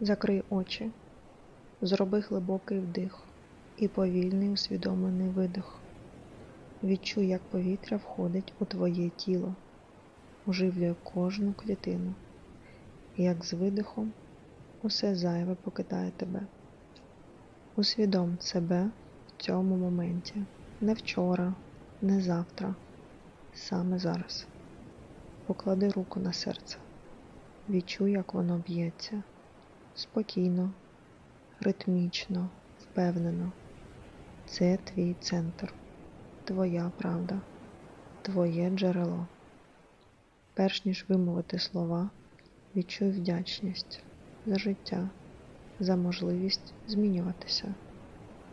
Закрий очі, зроби глибокий вдих і повільний усвідомлений видих. Відчуй, як повітря входить у твоє тіло, оживлює кожну клітину, як з видихом усе зайве покидає тебе. Усвідом себе в цьому моменті, не вчора, не завтра, саме зараз. Поклади руку на серце, відчуй, як воно б'ється спокійно, ритмічно, впевнено. Це твій центр, твоя правда, твоє джерело. Перш ніж вимовити слова, відчуй вдячність за життя, за можливість змінюватися,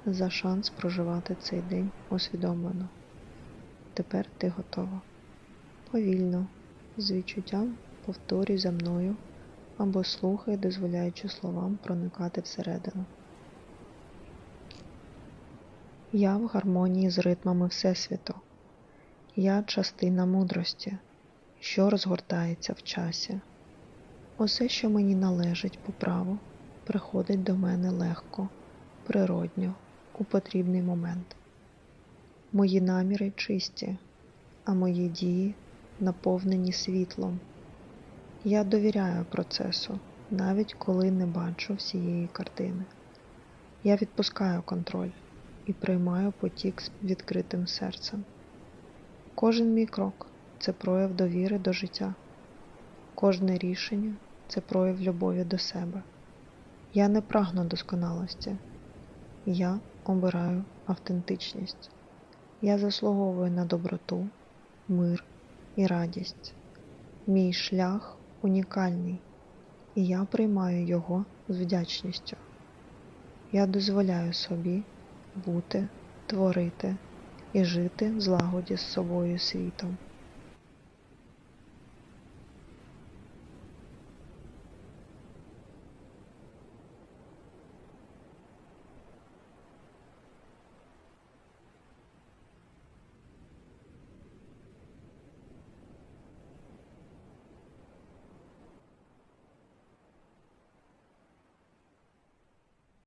за шанс проживати цей день усвідомлено. Тепер ти готова. Повільно, з відчуттям повторюй за мною або слухай, дозволяючи словам проникати всередину. Я в гармонії з ритмами Всесвіту. Я частина мудрості, що розгортається в часі. Усе, що мені належить по праву, приходить до мене легко, природньо, у потрібний момент. Мої наміри чисті, а мої дії наповнені світлом. Я довіряю процесу, навіть коли не бачу всієї картини. Я відпускаю контроль і приймаю потік з відкритим серцем. Кожен мій крок це прояв довіри до життя, кожне рішення це прояв любові до себе. Я не прагну досконалості, я обираю автентичність. Я заслуговую на доброту, мир і радість. Мій шлях унікальний, і я приймаю його з вдячністю. Я дозволяю собі бути, творити і жити в злагоді з собою світом.